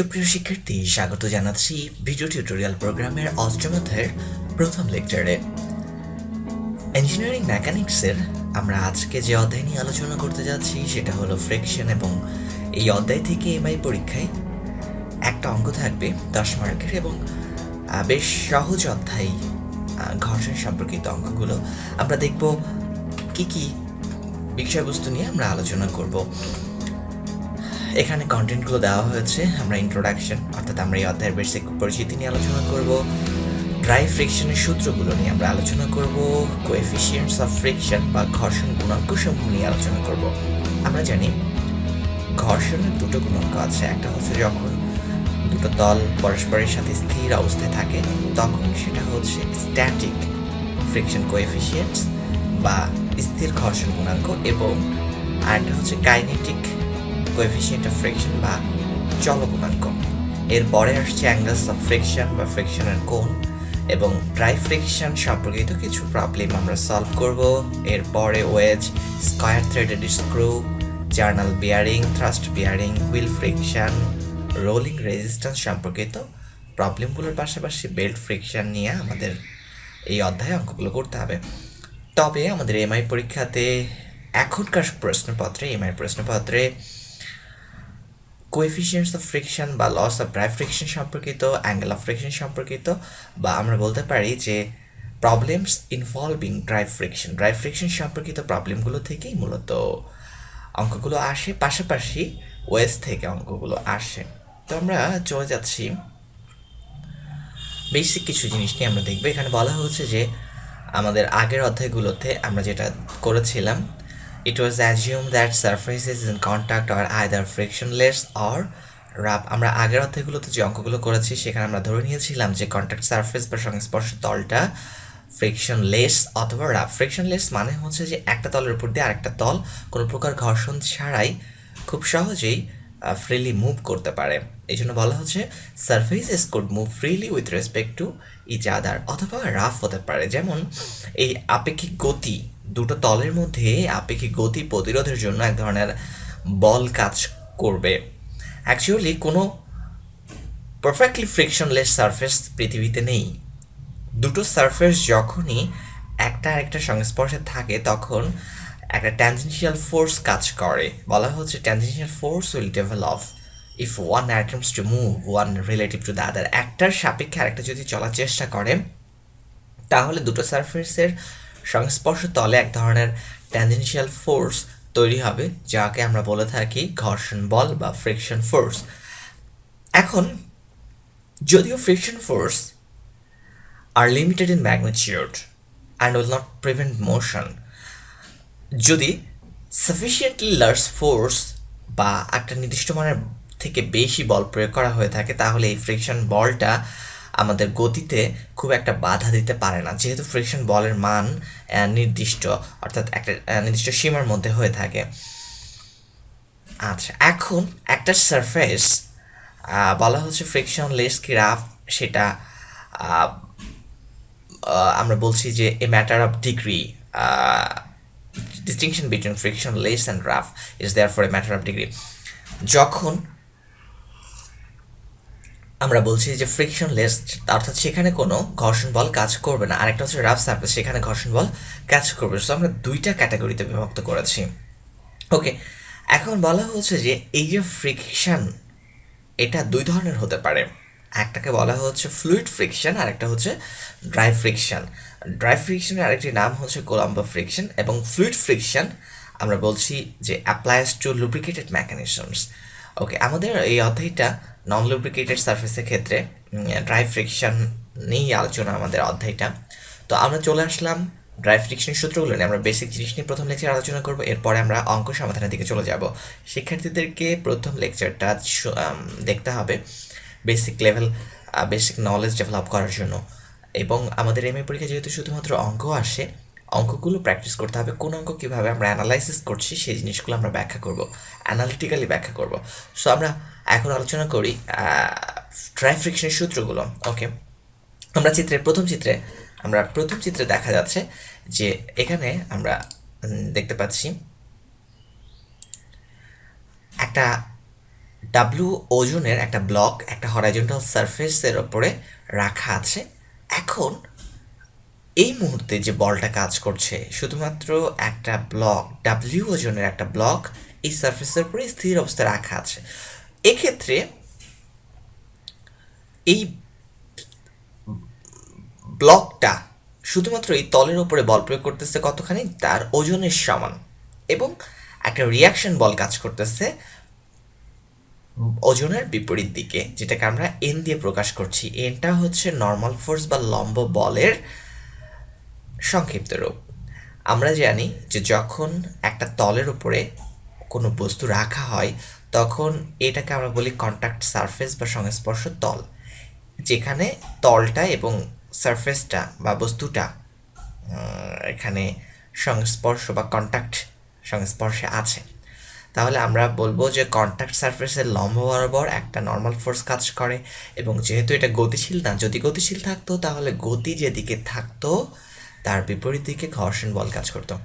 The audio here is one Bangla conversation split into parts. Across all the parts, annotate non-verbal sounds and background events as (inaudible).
সুপ্রিয় শিক্ষার্থী, স্বাগত জানাচ্ছি ভিডিও টিউটোরিয়াল প্রোগ্রামের অষ্টম অধ্যায়ের প্রথম লেকচারে। ইঞ্জিনিয়ারিং মেকানিক্সের আমরা আজকে যে অধ্যায় নিয়ে আলোচনা করতে যাচ্ছি, সেটা হলো ফ্রিকশন এবং এই অধ্যায় থেকে এমআই পরীক্ষায় একটা অঙ্ক থাকবে, দশ মার্কের এবং বেশ সহজ অধ্যায় ঘর্ষণ সম্পর্কিত অঙ্কগুলো। আমরা দেখব কি কি বিষয়বস্তু নিয়ে আমরা আলোচনা করব। এখানে কন্টেন্টগুলো দেওয়া হয়েছে, আমরা ইন্ট্রোডাকশন অর্থাৎ আমরা এই অধ্যায়ের বেসিক পরিচিতি নিয়ে আলোচনা করব। ড্রাই ফ্রিকশনের সূত্রগুলো নিয়ে আমরা আলোচনা করব কোএফিসিয়েন্টস অফ ফ্রিকশন বা ঘর্ষণ গুণাঙ্ক সমূহ নিয়ে আলোচনা করব। আমরা জানি, ঘর্ষণের দুটো গুণাঙ্ক আছে, একটা হচ্ছে যখন দুটো দল পরস্পরের সাথে স্থির অবস্থায় থাকে, তখন সেটা হচ্ছে স্ট্যাটিক ফ্রিকশন কোএফিসিয়েন্টস বা স্থির ঘর্ষণ গুণাঙ্ক এবং আরেকটা হচ্ছে কাইনেটিক কোএফিসিয়েন্ট অফ ফ্রিকশন বা চলগুণাঙ্ক এরপরে আসছে অ্যাঙ্গেলস অফ ফ্রিকশন বা ফ্রিকশনের কোণ এবং ড্রাই ফ্রিকশন সম্পর্কিত কিছু প্রবলেম আমরা সলভ করব। এরপরে wedge square threaded screw journal bearing thrust bearing wheel friction rolling resistance সম্পর্কিত প্রবলেমগুলোর পাশাপাশি বেল্ট ফ্রিকশন নিয়ে আমাদের এই অধ্যায়ে অঙ্কগুলো করতে হবে। তবে আমাদের এমআই পরীক্ষাতে এখনকার প্রশ্নপত্রে এমআই প্রশ্নপত্রে কোএফিসিয়েন্টস অফ ফ্রিকশন বা লস অফ ড্রাই ফ্রিকশন সম্পর্কিত অ্যাঙ্গেল অফ ফ্রিকশন সম্পর্কিত, বা আমরা বলতে পারি যে problems involving dry friction dry friction সম্পর্কিত প্রবলেমগুলো থেকেই মূলত অঙ্কগুলো আসে, পাশাপাশি ওয়েস্ট থেকে অঙ্কগুলো আসে। তো আমরা চলে যাচ্ছি। বেসিক কিছু জিনিস নিয়ে আমরা দেখব। এখানে বলা হচ্ছে যে আমাদের আগের অধ্যায়গুলোতে আমরা যেটা করেছিলাম it was assume that surfaces in contact are either frictionless or rough আমরা আগের অধ্যায়গুলোতে যে অঙ্কগুলো করেছি, সেখানে আমরা ধরে নিয়েছিলাম যে কন্ট্যাক্ট সারফেস বা সংস্পর্শ তলটা ফ্রিকশনলেস অথবা রাফ ফ্রিকশনলেস মানে হচ্ছে যে একটা তলের উপর দিয়ে আরেকটা তল কোনো প্রকার ঘর্ষণ ছাড়াই খুব সহজেই ফ্রিলি মুভ করতে পারে। এই জন্য বলা হচ্ছে surfaces could move freely with respect to each other অথবা রাফ হতে পারে। যেমন এই আপেক্ষিক গতি দুটো তলের মধ্যে আপেক্ষিক গতি প্রতিরোধের জন্য এক ধরনের বল কাজ করবে। অ্যাকচুয়ালি কোনো পারফেক্টলি ফ্রিকশনলেস সারফেস পৃথিবীতে নেই। দুটো সারফেস যখনই একটা আরেকটা সংস্পর্শে থাকে, তখন একটা ট্যানজেনশিয়াল ফোর্স কাজ করে। বলা হচ্ছে tangential force will develop if one attempts to move one relative to the other একটার সাপেক্ষে আরেকটা যদি চলার চেষ্টা করে, তাহলে দুটো সারফেসের সংস্পর্শ তলে এক ধরনের ট্যানজেনশিয়াল ফোর্স তৈরি হবে, যাকে আমরা বলে থাকি ঘর্ষণ বল বা ফ্রিকশন ফোর্স এখন, যদিও friction force R limited in magnitude and will not prevent motion যদি সাফিসিয়েন্টলি লার্জ ফোর্স বা একটা নির্দিষ্ট মানের থেকে বেশি বল প্রয়োগ করা হয়ে থাকে, তাহলে এই ফ্রিকশন বলটা আমাদের গতিতে খুব একটা বাধা দিতে পারে না। যেহেতু ফ্রিকশন বলের মান নির্দিষ্ট, অর্থাৎ একটা নির্দিষ্ট সীমার মধ্যে হয়ে থাকে। আচ্ছা এখন একটা সারফেস বলা হচ্ছে ফ্রিকশন লেস কি রাফ সেটা আমরা বলছি যে a matter of degree distinction between frictionless and rough is therefore a matter of degree যখন আমরা বলছি যে ফ্রিকশন লেস অর্থাৎ সেখানে কোনো ঘর্ষণ বল কাজ করবে না। আরেকটা হচ্ছে রাফ সারফেস সেখানে ঘর্ষণ বল কাজ করবে। সো আমরা দুইটা ক্যাটাগরিতে বিভক্ত করেছি। ওকে এখন বলা হচ্ছে যে এই যে ফ্রিকশন এটা দুই ধরনের হতে পারে। একটাকে বলা হচ্ছে ফ্লুইড ফ্রিকশন আর একটা হচ্ছে ড্রাই ফ্রিকশন ড্রাই ফ্রিকশনের আরেকটি নাম হচ্ছে কোলাম্বো ফ্রিকশন এবং ফ্লুইড ফ্রিকশন আমরা বলছি যে applies to lubricated mechanisms okay আমাদের এই অধ্যায়টা নন লুব্রিকেটেড সার্ফেসের ক্ষেত্রে ড্রাই ফ্রিকশন নিয়েই আলোচনা আমাদের অধ্যায়টা। তো আমরা চলে আসলাম ড্রাই ফ্রিকশন সূত্রগুলো নিয়ে। আমরা বেসিক জিনিস নিয়ে প্রথম লেকচার আলোচনা করব, এরপরে আমরা অঙ্ক সমাধানের দিকে চলে যাব। শিক্ষার্থীদেরকে প্রথম লেকচারটা দেখতে হবে basic level basic knowledge develop করার জন্য। এবং আমাদের এমএ পরীক্ষা যেহেতু শুধুমাত্র অঙ্ক আসে অঙ্কগুলো প্র্যাকটিস করতে হবে, কোন অঙ্ক কীভাবে আমরা অ্যানালাইসিস করছি সেই জিনিসগুলো আমরা ব্যাখ্যা করব অ্যানালিটিক্যালি ব্যাখ্যা করব। সো আমরা এখন আলোচনা করি ড্রাই ফ্রিকশনের সূত্রগুলো ওকে আমরা চিত্রে, প্রথম চিত্রে, আমরা প্রথম চিত্রে দেখা যাচ্ছে যে এখানে আমরা দেখতে পাচ্ছি একটা ডাব্লু ওজনের একটা ব্লক একটা হরাইজন্টাল সারফেসের ওপরে রাখা আছে। এখন এই মুহূর্তে যে বলটা কাজ করছে, শুধুমাত্র একটা ব্লক ডাব্লিউ ওজনের একটা ব্লক এই সারফেসের উপরে স্থির অবস্থায় রাখা আছে। এক্ষেত্রে এই ব্লকটা শুধুমাত্র এই তলের উপরে বল প্রয়োগ করতেছে কতখানি? তার ওজনের সমান। এবং একটা রিয়াকশন বল কাজ করতেছে ওজনের বিপরীত দিকে, যেটাকে আমরা এন দিয়ে প্রকাশ করছি। এনটা হচ্ছে নর্মাল ফোর্স বা লম্ব বলের সংক্ষিপ্ত রূপ আমরা জানি যে যখন একটা তলের উপরে কোনো বস্তু রাখা হয়, তখন এটাকে আমরা বলি কন্ট্যাক্ট সারফেস বা সংস্পর্শ তল, যেখানে তলটা এবং সারফেসটা বা বস্তুটা এখানে সংস্পর্শ বা কন্ট্যাক্ট সংস্পর্শে আছে। তাহলে আমরা বলব যে কন্ট্যাক্ট সারফেসের লম্ব বরাবর একটা নর্মাল ফোর্স কাজ করে এবং যেহেতু এটা গতিশীল না, যদি গতিশীল থাকতো, তাহলে গতি যেদিকে থাকতো তার বিপরীত দিকে ঘর্ষণ বল কাজ করতো।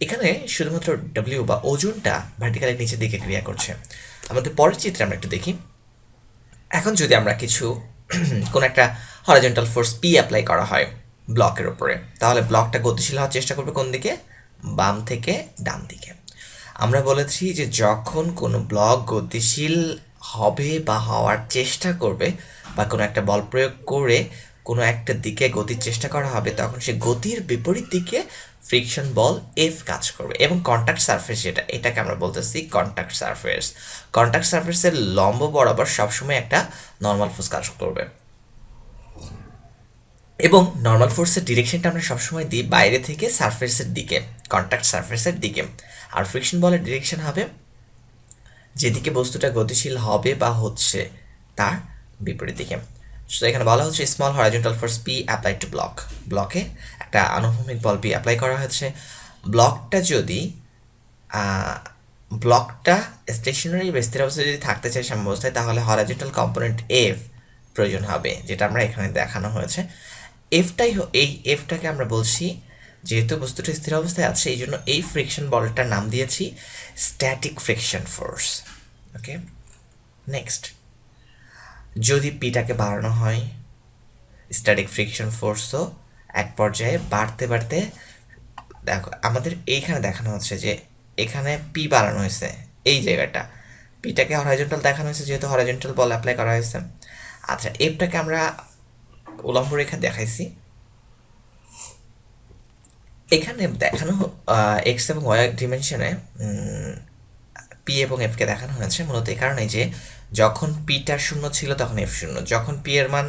এখানে শুধুমাত্র ডব্লিউ বা ওজনটা ভার্টিক্যালি নিচের দিকে ক্রিয়া করছে। আমাদের পরের চিত্রে আমরা একটু দেখি। এখন যদি আমরা কিছু (clears throat) কোনো একটা হরাইজন্টাল ফোর্স পি অ্যাপ্লাই করা হয় ব্লকের উপরে, তাহলে ব্লকটা গতিশীল হওয়ার চেষ্টা করবে কোন দিকে? বাম থেকে ডান দিকে। আমরা বলেছি যে যখন কোনো ব্লক গতিশীল হবে বা হওয়ার চেষ্টা করবে বা কোনো একটা বল প্রয়োগ করে কোনো একটা দিকে গতির চেষ্টা করা হবে, তখন সে গতির বিপরীত দিকে ফ্রিকশন বল এফ কাজ করবে এবং কন্ট্যাক্ট সারফেস যেটা, এটাকে আমরা বলতেছি কন্ট্যাক্ট সারফেস কন্ট্যাক্ট সারফেসের লম্ব বরাবর সবসময় একটা নর্মাল ফোর্স কাজ করবে। এবং নর্মাল ফোর্সের ডিরেকশনটা আমরা সবসময় দিই বাইরে থেকে সারফেসের দিকে কন্ট্যাক্ট সারফেসের দিকে। আর ফ্রিকশন বলের ডিরেকশন হবে যেদিকে বস্তুটা গতিশীল হবে বা হচ্ছে তার বিপরীত দিকে। তো এখানে বলা হচ্ছে small horizontal force P apply to block ব্লকে একটা আনুভূমিক বল পি অ্যাপ্লাই করা হয়েছে ব্লকটা যদি ব্লকটা স্টেশনারি বা স্থির অবস্থায় যদি থাকতে চায় সাম্য অবস্থায়, তাহলে হরাইজন্টাল কম্পোনেন্ট এফ প্রয়োজন হবে, যেটা আমরা এখানে দেখানো হয়েছে। এফটাই এই এফটাকে আমরা বলছি, যেহেতু বস্তুটা স্থির অবস্থায় আছে, এই জন্য এই ফ্রিকশন বলটার নাম দিয়েছি static friction force okay next যদি পিটাকে বাড়ানো হয় স্ট্যাটিক ফ্রিকশন ফোর্সও এক পর্যায়ে বাড়তে বাড়তে, দেখো, আমাদের এইখানে দেখানো হচ্ছে যে এখানে পি বাড়ানো হয়েছে, এই জায়গাটা। পিটাকে হরাইজন্টাল দেখানো হয়েছে, যেহেতু হরাইজন্টাল বল অ্যাপ্লাই করা হয়েছে। আচ্ছা এফটাকে আমরা উলম্ব রেখা দেখাইছি। এখানে দেখানো এক্স এবং ওয়াই ডিমেনশনে পি এবং এফকে দেখানো হয়েছে, মূলত এই কারণে যে যখন পিটা শূন্য ছিল তখন এফ শূন্য। যখন পি এর মান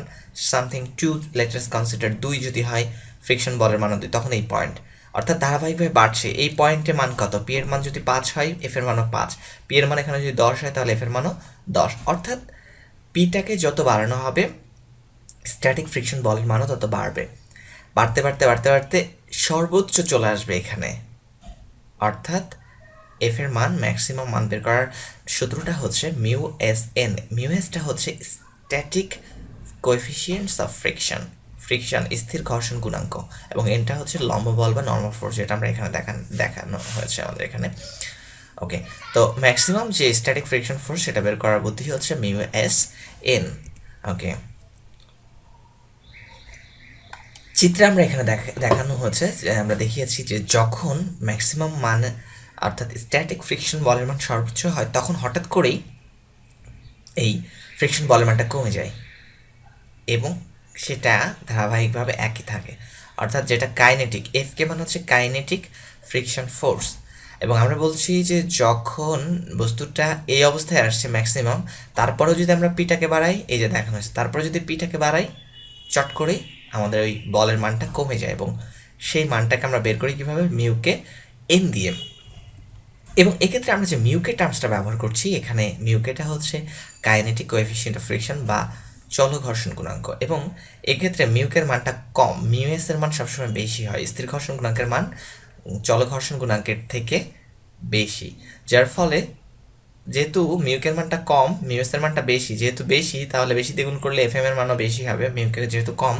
সামথিং টু লেটার্স কনসিডার দুই যদি হয় ফ্রিকশন বলের মান দুই, তখন এই পয়েন্ট অর্থাৎ ধারাবাহিকভাবে বাড়ছে। এই পয়েন্টের মান কত? পি এর মান যদি পাঁচ হয় এফ এর মানও পাঁচ। পি এর মান এখানে যদি দশ হয়, তাহলে এফ এর মানও দশ। অর্থাৎ পিটাকে যত বাড়ানো হবে স্ট্যাটিক ফ্রিকশন বলের মানও তত বাড়বে। বাড়তে বাড়তে বাড়তে বাড়তে সর্বোচ্চ চলে আসবে এখানে। অর্থাৎ এফ এর মান ম্যাক্সিমাম মান বের করার সূত্রটা হচ্ছে মিউ এস এন মিউ এসটা হচ্ছে static coefficients of friction friction স্থির ঘর্ষণ গুণাঙ্ক। এবং এনটা হচ্ছে লম্ব বল বা নর্মাল ফোর্স যেটা আমরা এখানে দেখান দেখানো হয়েছে আমাদের এখানে। ওকে তো ম্যাক্সিমাম যে স্ট্যাটিক ফ্রিকশন ফোর্স সেটা বের করার বুদ্ধি হচ্ছে মিউ এস এন ওকে চিত্রে আমরা এখানে দেখা- দেখানো হচ্ছে আমরা দেখিয়েছি যে যখন ম্যাক্সিমাম মান অর্থাৎ স্ট্যাটিক ফ্রিকশন বলের মান সর্বোচ্চ হয়, তখন হঠাৎ করেই এই ফ্রিকশন বলের মানটা কমে যায় এবং সেটা ধারাবাহিকভাবে একই থাকে। অর্থাৎ যেটা কাইনেটিক এফ কে মানে হচ্ছে কাইনেটিক ফ্রিকশন ফোর্স এবং আমরা বলছি যে যখন বস্তুটা এই অবস্থায় আসছে ম্যাক্সিমাম তারপরেও যদি আমরা পিটাকে বাড়াই, এই যে দেখানো হয়েছে তারপরে যদি পিটাকে বাড়াই, চট করেই আমাদের ওই বলের মানটা কমে যায় এবং সেই মানটাকে আমরা বের করি কীভাবে? মিউকে এন দিয়ে। এবং এক্ষেত্রে আমরা যে মিউকে টার্মসটা ব্যবহার করছি এখানে মিউকেটা হচ্ছে কাইনেটিক কোএফিসিয়েন্ট অফ ফ্রিকশন বা চল ঘর্ষণ গুণাঙ্ক। এবং এক্ষেত্রে মিউকের মানটা কম। মিউএস এর মান সবসময় বেশি হয়। স্থির ঘর্ষণ গুণাঙ্কের মান উম, চল ঘর্ষণ গুণাঙ্কের থেকে বেশি। যার ফলে যেহেতু মিউকের মানটা কম মিউএস এর মানটা বেশি। যেহেতু বেশি তাহলে বেশি দিয়ে গুণ করলে এফ এম এর মানও বেশি হবে। মিউকে যেহেতু কম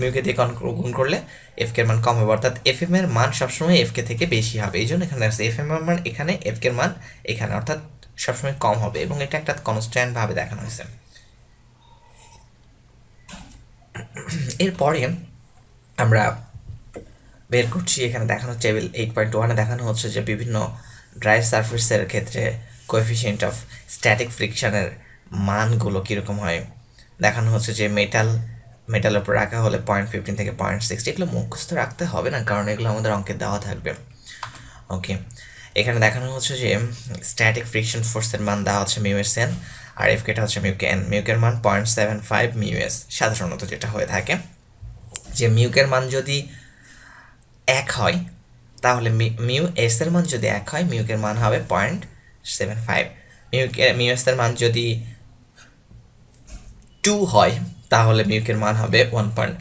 মিউকে দিয়ে গুণ করলে এফ এর মান কম হবে। অর্থাৎ এফ এম এর মান সবসময় এফ কে থেকে বেশি হবে। এই জন্য এখানে আছে এফ এম এর মান এখানে এফ কে এর মান এখানে। অর্থাৎ সবসময় কম হবে এবং এটা একটা কনস্ট্যান্ট ভাবে দেখানো হয়েছে। এরপরে আমরা বের করছি। এখানে দেখানো হচ্ছে টেবিল এইট পয়েন্ট ওয়ানে দেখানো হচ্ছে যে বিভিন্ন ড্রাই সারফেসের ক্ষেত্রে কোএফিসিয়েন্ট অফ স্ট্যাটিক ফ্রিকশনের মানগুলো কীরকম হয়। দেখানো হচ্ছে যে মেটাল মেটালের উপর রাখা হলে পয়েন্ট ফিফটিন থেকে পয়েন্ট সিক্সটি এগুলো মুখস্থ রাখতে হবে না, কারণ এগুলো আমাদের অঙ্কে দেওয়া থাকবে। ওকে এখানে দেখানো হচ্ছে যে স্ট্যাটিক ফ্রিকশন ফোর্সের মান দেওয়া হচ্ছে মিউএস এন আর এফ কেটা হচ্ছে মিউকে এন মিউকের মান পয়েন্ট সেভেন ফাইভ মিউএস সাধারণত যেটা হয়ে থাকে। যে মিউকের মান যদি এক হয়, তাহলে মিউ এস এর মান যদি এক হয় মিউকের মান হবে পয়েন্ট সেভেন ফাইভ মিউকে মিউএস এর মান যদি টু হয় তাহলে মিউকের মান হবে ওয়ান পয়েন্ট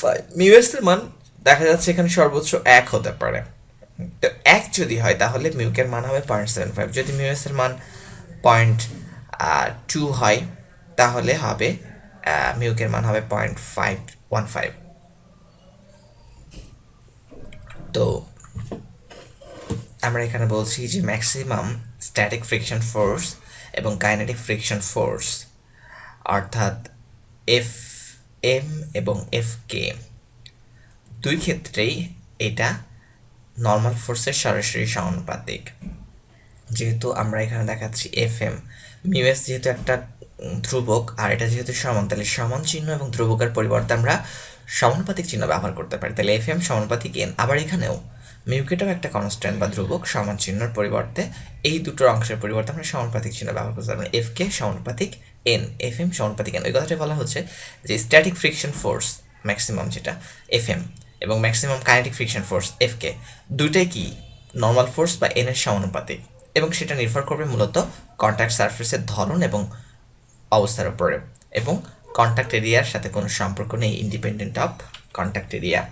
ফাইভ মিউএস এর মান দেখা যাচ্ছে এখানে সর্বোচ্চ এক হতে পারে। তো এক যদি হয় তাহলে মিউকের মান হবে পয়েন্ট সেভেন ফাইভ যদি মিউএস এর মান পয়েন্ট টু হয়, তাহলে হবে মিউকের মান হবে পয়েন্ট ফাইভ ওয়ান ফাইভ তো আমরা এখানে বলছি যে ম্যাক্সিমাম স্ট্যাটিক ফ্রিকশন ফোর্স এবং কাইনেটিক ফ্রিকশন ফোর্স অর্থাৎ এফ এম এবং এফ কে দুই ক্ষেত্রেই এটা নর্মাল ফোর্সের সরাসরি সমানুপাতিক। যেহেতু আমরা এখানে দেখাচ্ছি এফ এম মিউএস যেহেতু একটা ধ্রুবক, আর এটা যেহেতু সমান, তাহলে সমান চিহ্ন এবং ধ্রুবকের পরিবর্তে আমরা সমানুপাতিক চিহ্ন ব্যবহার করতে পারি। তাহলে এফ এম সমানুপাতিক এন আবার এখানেও মিউকেটাও একটা কনস্ট্যান্ট বা ধ্রুবক সমান চিহ্নর পরিবর্তে এই দুটোর অংশের পরিবর্তে আমরা সমানুপাতিক চিহ্ন ব্যবহার করতে পারি। এফ কে সমানুপাতিক এন এফ এম সমানুপাতিক এন। ওই কথাটা বলা হচ্ছে যে স্ট্যাটিক ফ্রিকশন ফোর্স ম্যাক্সিমাম যেটা এফ এম এবং maximum kinetic friction force F K দুইটাই কি নর্মাল ফোর্স বা এন এর সমানুপাতিক? এবং সেটা নির্ভর করবে মূলত কন্ট্যাক্ট সারফেসের ধরন এবং অবস্থার উপরে এবং কন্ট্যাক্ট এরিয়ার সাথে কোনো সম্পর্ক নেই ইন্ডিপেন্ডেন্ট অফ কন্ট্যাক্ট এরিয়া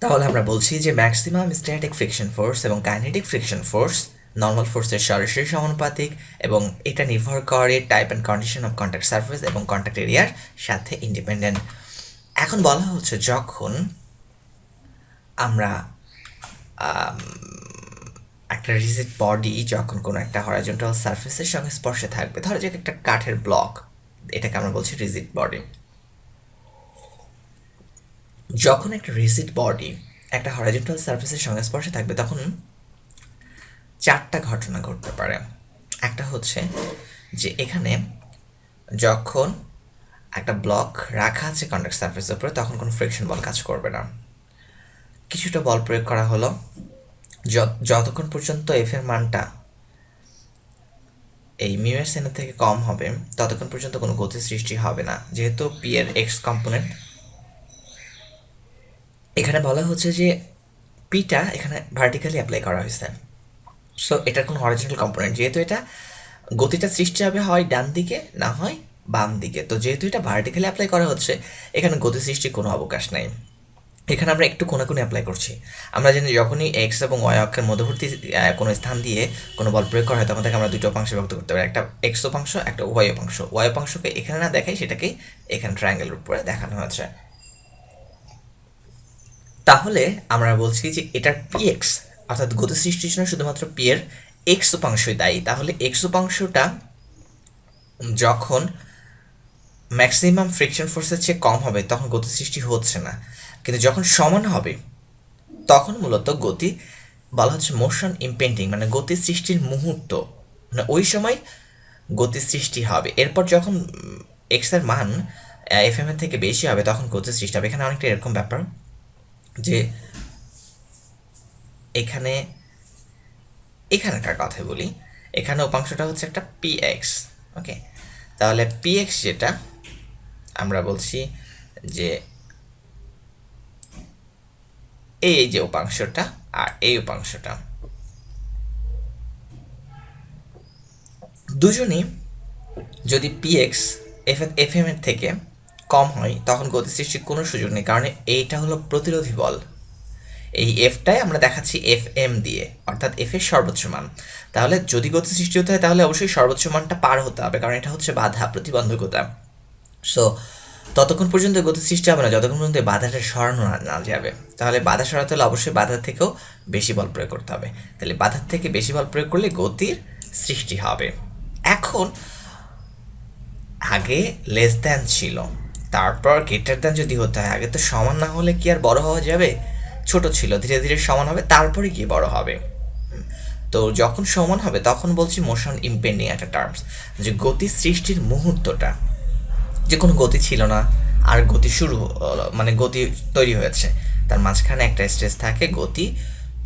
তাহলে আমরা বলছি যে ম্যাক্সিমাম স্ট্যাটিক ফ্রিকশন ফোর্স এবং কাইনেটিক ফ্রিকশন ফোর্স নর্মাল ফোর্সের সরাসরি সমানুপাতিক এবং এটা নির্ভর করে type and condition of contact surface এবং কন্ট্যাক্ট এরিয়ার সাথে ইন্ডিপেন্ডেন্ট এখন বলা হচ্ছে যখন আমরা একটা রিজিড বডি যখন কোনো একটা হরাইজন্টাল সার্ফেসের সঙ্গে স্পর্শে থাকবে, ধরো যে একটা কাঠের ব্লক এটাকে আমরা বলছি রিজিড বডি যখন একটা রিজিড বডি একটা হরাইজন্টাল সারফেসের সঙ্গে স্পর্শে থাকবে, তখন চারটা ঘটনা ঘটতে পারে। একটা হচ্ছে যে এখানে যখন একটা ব্লক রাখা আছে কন্ট্যাক্ট সারফেসের উপরে, তখন কোনো ফ্রিকশন বল কাজ করবে না। কিছুটা বল প্রয়োগ করা হলো। যতক্ষণ পর্যন্ত এফ এর মানটা এই মিউএস এন থেকে কম হবে, ততক্ষণ পর্যন্ত কোনো গতি সৃষ্টি হবে না। যেহেতু পি এর এক্স কম্পোনেন্ট এখানে বলা হচ্ছে যে পিটা এখানে ভার্টিক্যালি অ্যাপ্লাই করা হয়েছে। সো এটার কোনো হরিজেন্টাল কম্পোনেন্ট যেহেতু এটা গতিটা সৃষ্টি হবে হয় ডান দিকে, না হয় বাম দিকে। তো যেহেতু এটা ভার্টিক্যালি অ্যাপ্লাই করা হচ্ছে, এখানে গতি সৃষ্টির কোনো অবকাশ নাই। এখানে আমরা একটু কোনে কোনে অ্যাপ্লাই করছি। আমরা জানি যখনই এক্স এবং ওয়াই অক্ষের মধ্যবর্তী কোনো স্থান দিয়ে কোনো বল প্রয়োগ করা হয়, তখন থেকে আমরা দুটো অংশে বিভক্ত করতে পারি। একটা এক্স উপাংশ একটা ওয়াই উপাংশ ওয়াই উপাংশকে এখানে না দেখাই সেটাকেই এখানে ট্রায়াঙ্গেলের উপরে দেখানো হয়েছে। তাহলে আমরা বলছি যে এটার পি এক্স অর্থাৎ গতি সৃষ্টির জন্য শুধুমাত্র পি এর এক্স উপাংশই দায়ী। তাহলে এক্স উপাংশটা যখন ম্যাক্সিমাম ফ্রিকশন ফোর্সের চেয়ে কম হবে, তখন গতি সৃষ্টি হচ্ছে না। কিন্তু যখন সমান হবে, তখন মূলত গতি বলা হচ্ছে মোশন ইম্পেন্টিং মানে গতি সৃষ্টির মুহূর্ত। মানে ওই সময় গতি সৃষ্টি হবে। এরপর যখন এক্সের মান এফ এম এর থেকে বেশি হবে, তখন গতি সৃষ্টি হবে। এখানে অনেকটা এরকম ব্যাপার যে এখানে এখানকার কথা বলি। এখানে উপাংশটা হচ্ছে একটা পি এক্স ওকে তাহলে পি এক্স যেটা, আমরা বলছি যে এই যে উপাংশটা আর এই উপাংশটা। দুজনই যদি P X F F M এর থেকে কম হয়, তখন গতি সৃষ্টির কোনো সুযোগ নেই, কারণ এইটা হলো প্রতিরোধী বল। এই এফটাই আমরা দেখাচ্ছি এফ এম দিয়ে, অর্থাৎ এফ এর সর্বোচ্চ মান। তাহলে যদি গতি সৃষ্টি হতে হয়, তাহলে অবশ্যই সর্বোচ্চ মানটা পার হতে হবে, কারণ এটা হচ্ছে বাধা, প্রতিবন্ধকতা। সো ততক্ষণ পর্যন্ত গতি সৃষ্টি হবে না, যতক্ষণ পর্যন্ত বাধাটা সরানো না যাবে। তাহলে বাধা সরাতে হলে অবশ্যই বাধা থেকেও বেশি বল প্রয়োগ করতে হবে। তাহলে বাধার থেকে বেশি বল প্রয়োগ করলে গতির সৃষ্টি হবে। এখন, আগে লেস দ্যান ছিল, তারপর গ্রেটার দ্যান যদি হতে হয়, আগে তো সমান না হলে কি আর বড় হওয়া যাবে? ছোট ছিল, ধীরে ধীরে সমান হবে, তারপরে গিয়ে বড় হবে। তো যখন সমান হবে, তখন বলছি মোশন ইম্পেন্ডিং একটা টার্মস যে গতি সৃষ্টির মুহূর্তটা। যে কোনো গতি ছিল না, আর গতি শুরু মানে গতি তৈরি হয়েছে। তার মাঝখানে একটা স্টেজ থাকে, গতি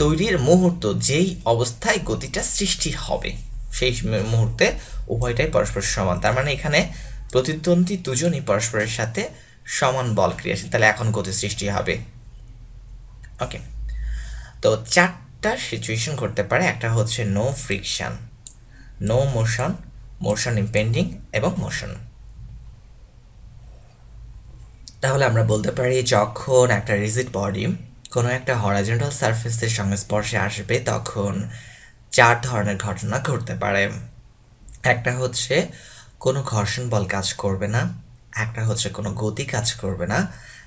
তৈরির মুহূর্ত, যেই অবস্থায় গতিটা সৃষ্টি হবে, সেই মুহূর্তে উভয়টাই পরস্পর সমান। তার মানে এখানে প্রতিদ্বন্দ্বী দুজনই পরস্পরের সাথে সমান বল ক্রিয়াশীল। তাহলে এখন গতি সৃষ্টি হবে। ওকে তো চারটা সিচুয়েশন করতে পারে। একটা হচ্ছে no friction no motion motion impending এবং মোশন তাহলে আমরা বলতে পারি, যখন একটা রিজিড বডি কোনো একটা হরাইজন্টাল সারফেসের সংস্পর্শে আসবে, তখন চার ধরনের ঘটনা ঘটতে পারে। একটা হচ্ছে কোনো ঘর্ষণ বল কাজ করবে না, একটা হচ্ছে কোনো গতি কাজ করবে না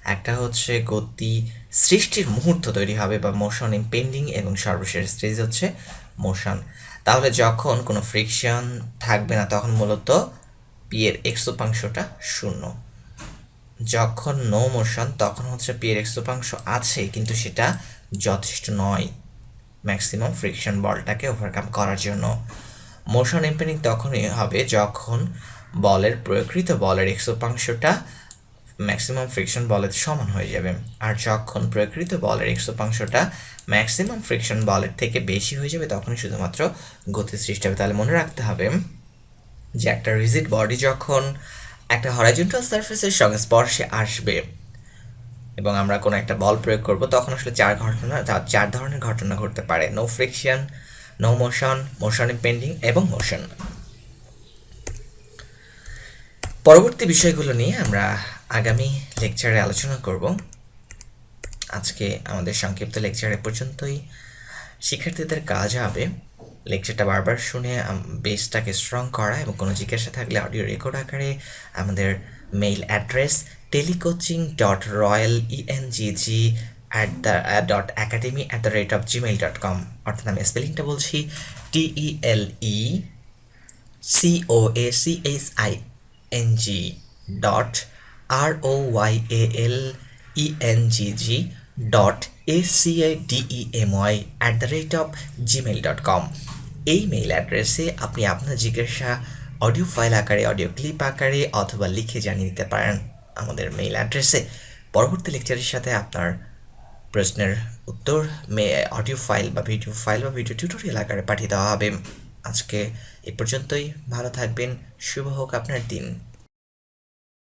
একটা হচ্ছে গতি সৃষ্টির মুহূর্ত তৈরি হবে বা মোশন ইম্পেন্ডিং এবং সর্বশেষ স্টেজ হচ্ছে মোশন তাহলে যখন কোনো ফ্রিকশন থাকবে না, তখন মূলত পি এর এক্স উপাংশটা শূন্য। যখন নো মোশন তখন হচ্ছে পি এর এক্স উপাংশ আছে, কিন্তু সেটা যথেষ্ট নয়। ম্যাক্সিমাম ফ্রিকশন বলটাকে ওভারকাম করার জন্য। মোশন ইম্পেন্ডিং তখনই হবে যখন বলের প্রকৃত বলের এক্স উপাংশটা ম্যাক্সিমাম ফ্রিকশন বলের সমান হয়ে যাবে। আর যখন প্রকৃত বলের এক্স উপাংশটা ম্যাক্সিমাম ফ্রিকশন বলের থেকে বেশি হয়ে যাবে, তখনই শুধুমাত্র গতি সৃষ্টি হবে। তাহলে মনে রাখতে হবে যে একটা রিজিড বডি যখন একটা হরাইজন্টাল সারফেসের সঙ্গে স্পর্শে আসবে এবং আমরা কোনো একটা বল প্রয়োগ করব, তখন আসলে চার ঘটনা, চার ধরনের ঘটনা ঘটতে পারে। No friction no motion motion impending এবং মোশন পরবর্তী বিষয়গুলো নিয়ে আমরা আগামী লেকচারে আলোচনা করব। আজকে আমাদের সংক্ষিপ্ত লেকচারে পর্যন্তই। শিক্ষার্থীদের কাজ হবে লেকচারটা বারবার শুনে বেসটাকে স্ট্রং করা এবং কোনো জিজ্ঞাসা থাকলে অডিও রেকর্ড আকারে আমাদের mail address telecoaching dot royal ENGG at the dot academy at the rate of gmail dot com অর্থাৎ আমি স্পেলিংটা বলছি T E L E C O A C H I N G dot R O Y A L E N G G dot A C I D E M Y at the rate of gmail dot com এই মেইল অ্যাড্রেসে আপনি আপনার জিজ্ঞাসা অডিও ফাইল আকারে অডিও ক্লিপ আকারে অথবা লিখে জানিয়ে দিতে পারেন আমাদের মেইল অ্যাড্রেসে পরবর্তী লেকচারের সাথে আপনার প্রশ্নের উত্তর, মে অডিও ফাইল বা ভিডিও ফাইল বা ভিডিও টিউটোরিয়াল আকারে পাঠিয়ে দেওয়া হবে। আজকে এ পর্যন্তই। ভালো থাকবেন। শুভ হোক আপনার দিন।